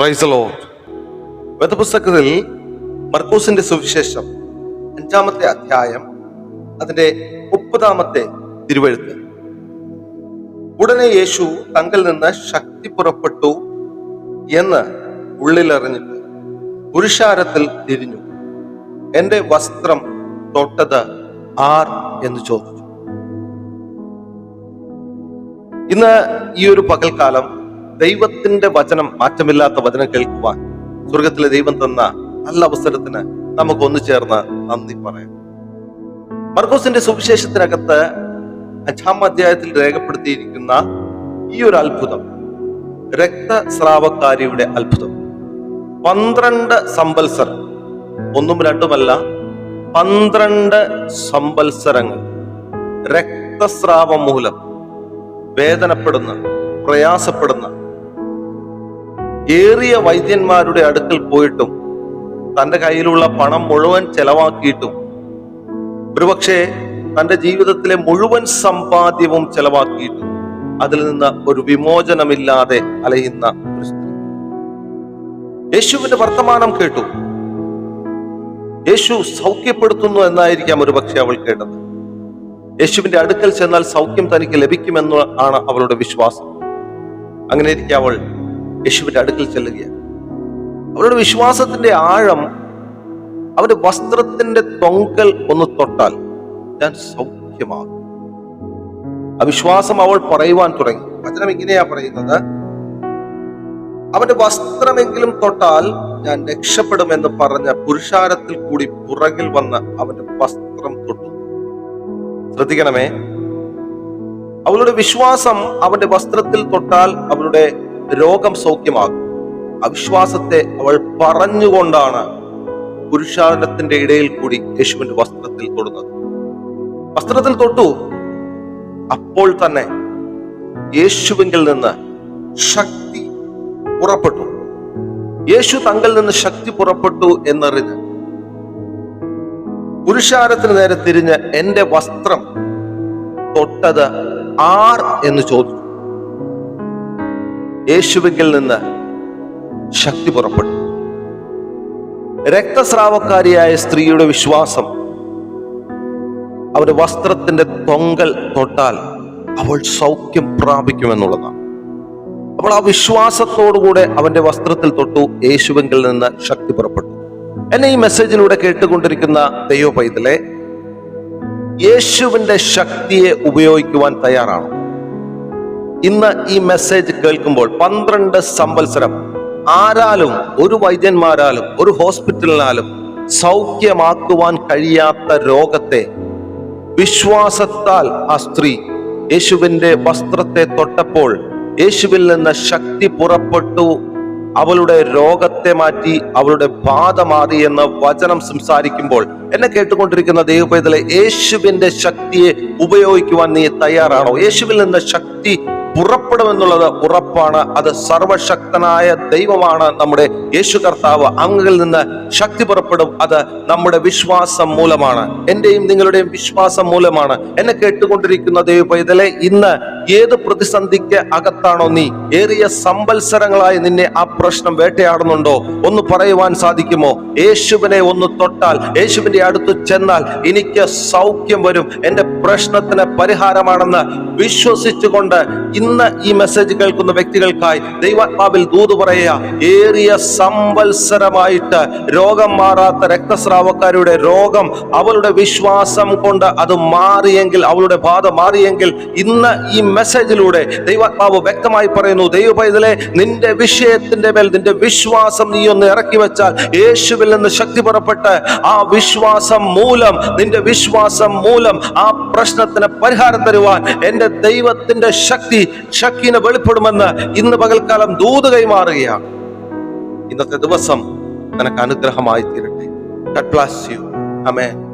പ്രൈസലോ വേദപുസ്തകത്തിൽ മർക്കൂസിന്റെ സുവിശേഷം അഞ്ചാമത്തെ അധ്യായം അതിന്റെ മുപ്പതാമത്തെ തിരുവഴുത്ത്. ഉടനെ യേശു തങ്കിൽ നിന്ന് ശക്തി പുറപ്പെട്ടു എന്ന് ഉള്ളിലറിഞ്ഞിട്ട് പുരുഷാരത്തിൽ തിരിഞ്ഞു. എന്റെ വസ്ത്രം തൊട്ടത് ആർ? എന്ന് ചോദിച്ചു. ഇന്ന് ഈ ഒരു പകൽക്കാലം ദൈവത്തിന്റെ വചനം മാറ്റമില്ലാത്ത വചനം കേൾക്കുവാൻ സ്വർഗത്തിലെ ദൈവം തന്ന നല്ല അവസരത്തിന് നമുക്ക് ഒന്നു ചേർന്ന് നന്ദി പറയാം. മർക്കോസിന്റെ സുവിശേഷത്തിനകത്ത് അഞ്ചാം അധ്യായത്തിൽ രേഖപ്പെടുത്തിയിരിക്കുന്ന ഈ ഒരു അത്ഭുതം. രക്തസ്രാവക്കാരിയുടെ അത്ഭുതം. പന്ത്രണ്ട് സമ്പൽസർ ഒന്നും രണ്ടുമല്ല പന്ത്രണ്ട് സമ്പത്സരങ്ങൾ രക്തസ്രാവം മൂലം വേദനപ്പെടുന്ന പ്രയാസപ്പെടുന്ന ഏറിയ വൈദ്യന്മാരുടെ അടുക്കൽ പോയിട്ടും തന്റെ കയ്യിലുള്ള പണം മുഴുവൻ ചെലവാക്കിയിട്ടും ഒരുപക്ഷെ തന്റെ ജീവിതത്തിലെ മുഴുവൻ സമ്പാദ്യവും ചെലവാക്കിയിട്ടും അതിൽ നിന്ന് ഒരു വിമോചനമില്ലാതെ അലയുന്ന ഒരു സ്ത്രീ. യേശുവിന്റെ വർത്തമാനം കേട്ടു. യേശു സൗഖ്യപ്പെടുത്തുന്നു എന്നായിരിക്കാം ഒരുപക്ഷെ അവൾ കേട്ടത്. യേശുവിന്റെ അടുക്കൽ ചെന്നാൽ സൗഖ്യം തനിക്ക് ലഭിക്കുമെന്ന് ആണ് അവളുടെ വിശ്വാസം. അങ്ങനെ ഇരിക്കെ അവൾ യേശുവിന്റെ അടുക്കൽ ചെല്ലുകയാണ്. അവളുടെ വിശ്വാസത്തിന്റെ ആഴം അവരുടെ വസ്ത്രത്തിന്റെ തൊങ്കൽ ഒന്ന് തൊട്ടാൽ ഞാൻ സൗഖ്യമാകും. അവിശ്വാസം വിശ്വാസം അവൾ പറയുവാൻ തുടങ്ങി. വചനം ഇങ്ങനെയാ പറയുന്നത്. അവന്റെ വസ്ത്രമെങ്കിലും തൊട്ടാൽ ഞാൻ രക്ഷപ്പെടുമെന്ന് പറഞ്ഞ പുരുഷാരത്തിൽ കൂടി പുറകിൽ വന്ന് അവന്റെ വസ്ത്രം തൊട്ടു. ശ്രദ്ധിക്കണമേ. അവളുടെ വിശ്വാസം അവന്റെ വസ്ത്രത്തിൽ തൊട്ടാൽ അവളുടെ രോഗം സൗഖ്യമാകും. അവിശ്വാസത്തെ അവൾ പറഞ്ഞുകൊണ്ടാണ് പുരുഷാരത്തിന്റെ ഇടയിൽ കൂടി യേശുവിന്റെ വസ്ത്രത്തിൽ തൊടുന്നത്. വസ്ത്രത്തിൽ തൊട്ടു. അപ്പോൾ തന്നെ യേശുവിങ്കിൽ നിന്ന് ശക്തി പുറപ്പെട്ടു. യേശു തങ്കിൽ നിന്ന് ശക്തി പുറപ്പെട്ടു എന്നറിഞ്ഞ് പുരുഷാരത്തിന് നേരെ തിരിഞ്ഞ് എന്റെ വസ്ത്രം തൊട്ടത് ആർ എന്ന് ചോദിച്ചു. യേശുവിങ്കിൽ നിന്ന് ശക്തി പുറപ്പെട്ടു. രക്തസ്രാവക്കാരിയായ സ്ത്രീയുടെ വിശ്വാസം അവരുടെ വസ്ത്രത്തിന്റെ തൊങ്കൽ തൊട്ടാൽ അവൾ സൗഖ്യം പ്രാപിക്കുമെന്നുള്ളതാണ്. അവൾ ആ വിശ്വാസത്തോടുകൂടെ അവന്റെ വസ്ത്രത്തിൽ തൊട്ടു യേശുവെങ്കിൽ നിന്ന് ശക്തി പുറപ്പെട്ടു. എന്നെ ഈ മെസ്സേജിലൂടെ കേട്ടുകൊണ്ടിരിക്കുന്ന ദൈവ പൈതലെ യേശുവിന്റെ ശക്തിയെ ഉപയോഗിക്കുവാൻ തയ്യാറാണോ? ഇന്ന് ഈ മെസ്സേജ് കേൾക്കുമ്പോൾ പന്ത്രണ്ട് സംവത്സരം ആരാലും ഒരു വൈദ്യന്മാരാലും ഒരു ഹോസ്പിറ്റലിനാലും സൗഖ്യമാക്കുവാൻ കഴിയാത്ത രോഗത്തെ വിശ്വാസത്താൽ ആ സ്ത്രീ യേശുവിന്റെ വസ്ത്രത്തെ തൊട്ടപ്പോൾ യേശുവിൽ നിന്ന് ശക്തി പുറപ്പെട്ടു. അവളുടെ രോഗത്തെ മാറ്റി അവളുടെ ബാധ മാറി എന്ന് വചനം സംസാരിക്കുമ്പോൾ എന്നെ കേട്ടുകൊണ്ടിരിക്കുന്ന ദൈവപേതലെ യേശുവിന്റെ ശക്തിയെ ഉപയോഗിക്കുവാൻ നീ തയ്യാറാണോ? യേശുവിൽ നിന്ന് ശക്തി പുറപ്പെടുമെന്നുള്ളത് ഉറപ്പാണ്. അത് സർവശക്തനായ ദൈവമാണ് നമ്മുടെ യേശു കർത്താവ്. അങ്ങിൽ നിന്ന് ശക്തി പുറപ്പെടും. അത് നമ്മുടെ വിശ്വാസം മൂലമാണ്. എന്റെയും നിങ്ങളുടെയും വിശ്വാസം മൂലമാണ്. എന്നെ കേട്ടുകൊണ്ടിരിക്കുന്ന ദൈവ പൈതലെ ഇന്ന് ഏത് പ്രതിസന്ധിക്ക് അകത്താണോ നീ? ഏറിയ സമ്പത്സരങ്ങളായി നിന്നെ ആ പ്രശ്നം വേട്ടയാടുന്നുണ്ടോ? ഒന്ന് പറയുവാൻ സാധിക്കുമോ? യേശുവിനെ ഒന്ന് തൊട്ടാൽ യേശുവിന്റെ അടുത്ത് ചെന്നാൽ എനിക്ക് സൗഖ്യം വരും. എന്റെ പ്രശ്നത്തിന് പരിഹാരമാണെന്ന് വിശ്വസിച്ചുകൊണ്ട് ഇന്ന് ഈ മെസ്സേജ് കേൾക്കുന്ന വ്യക്തികൾക്കായി ദൈവാത്മാവിൽ ദൂത് പറയുക ഏറിയ സംവത്സരമായിട്ട് രോഗം മാറാത്ത രക്തസ്രാവക്കാരുടെ രോഗം അവളുടെ വിശ്വാസം കൊണ്ട് അത് മാറിയെങ്കിൽ അവളുടെ ബാധ മാറിയെങ്കിൽ ഇന്ന് ഈ മെസ്സേജിലൂടെ ദൈവാത്മാവ് വ്യക്തമായി പറയുന്നു ദൈവ പൈതലെ നിന്റെ വിഷയത്തിന്റെ മേൽ നിന്റെ വിശ്വാസം നീ ഒന്ന് ഇറക്കി വെച്ചാൽ യേശുവിൽ നിന്ന് ശക്തി പുറപ്പെട്ട് ആ വിശ്വാസം മൂലം നിന്റെ വിശ്വാസം മൂലം ആ പ്രശ്നത്തിന് പരിഹാരം തരുവാൻ എന്റെ ദൈവത്തിന്റെ ശക്തി ശക്തിനെ വെളിപ്പെടുമെന്ന് ഇന്ന് പകൽക്കാലം ദൂത് കൈമാറുകയാണ് ഇന്നത്തെ ദിവസം നിനക്ക് അനുഗ്രഹമായി തീരട്ടെ you. Amen.